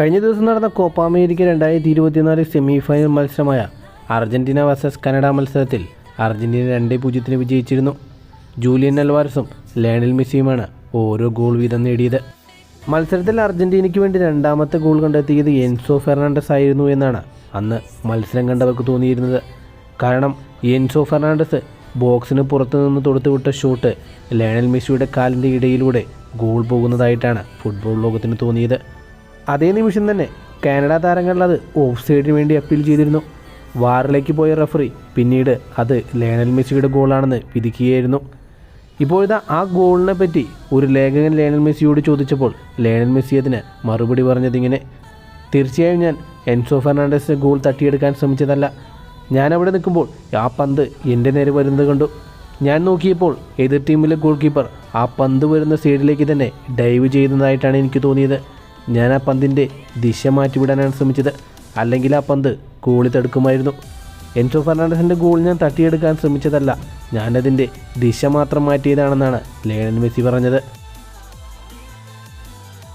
കഴിഞ്ഞ ദിവസം നടന്ന കോപ്പ അമേരിക്ക രണ്ടായിരത്തി ഇരുപത്തിനാല് സെമി ഫൈനൽ മത്സരമായ അർജന്റീന വേഴ്സസ് കനഡ മത്സരത്തിൽ അർജന്റീന രണ്ടേ പൂജ്യത്തിന് വിജയിച്ചിരുന്നു. ജൂലിയൻ അൽവാരസും ലയണൽ മെസ്സിയുമാണ് ഓരോ ഗോൾ വീതം നേടിയത്. മത്സരത്തിൽ അർജന്റീനയ്ക്ക് വേണ്ടി രണ്ടാമത്തെ ഗോൾ കണ്ടെത്തിയത് എൻസോ ഫെർണാണ്ടസ് ആയിരുന്നു എന്നാണ് അന്ന് മത്സരം കണ്ടവർക്ക് തോന്നിയിരുന്നത്. കാരണം എൻസോ ഫെർണാണ്ടസ് ബോക്സിന് പുറത്തുനിന്ന് തൊടുത്തുവിട്ട ഷോട്ട് ലയണൽ മെസ്സിയുടെ കാലിന്റെ ഇടയിലൂടെ ഗോൾ പോകുന്നതായിട്ടാണ് ഫുട്ബോൾ ലോകത്തിന് തോന്നിയത്. അതേ നിമിഷം തന്നെ കാനഡ താരങ്ങൾ അത് ഓഫ് സൈഡിന് വേണ്ടി അപ്പീൽ ചെയ്തിരുന്നു. വാറിലേക്ക് പോയ റഫറി പിന്നീട് അത് ലയണൽ മെസ്സിയുടെ ഗോളാണെന്ന് വിധിക്കുകയായിരുന്നു. ഇപ്പോഴത്തെ ആ ഗോളിനെ പറ്റി ഒരു ലേഖകൻ ലയണൽ മെസ്സിയോട് ചോദിച്ചപ്പോൾ ലയണൽ മെസ്സി അതിന് മറുപടി പറഞ്ഞതിങ്ങനെ തീർച്ചയായും ഞാൻ എൻസോ ഫെർണാണ്ടസിന് ഗോൾ തട്ടിയെടുക്കാൻ ശ്രമിച്ചതല്ല. ഞാൻ അവിടെ നിൽക്കുമ്പോൾ ആ പന്ത് എന്റെ നേരെ വരുന്നത് കണ്ടു. ഞാൻ നോക്കിയപ്പോൾ എതിർ ടീമിലെ ഗോൾ കീപ്പർ ആ പന്ത് വരുന്ന സൈഡിലേക്ക് തന്നെ ഡൈവ് ചെയ്യുന്നതായിട്ടാണ് എനിക്ക് തോന്നിയത്. ഞാൻ ആ പന്തിന്റെ ദിശ മാറ്റിവിടാനാണ് ശ്രമിച്ചത്. അല്ലെങ്കിൽ ആ പന്ത് ഗോളി തടുക്കുമായിരുന്നു. എൻസോ ഫെർണാണ്ടസിന്റെ ഗോൾ ഞാൻ തട്ടിയെടുക്കാൻ ശ്രമിച്ചതല്ല. ഞാനതിന്റെ ദിശ മാത്രം മാറ്റിയതാണെന്നാണ് ലയണൽ മെസ്സി പറഞ്ഞത്.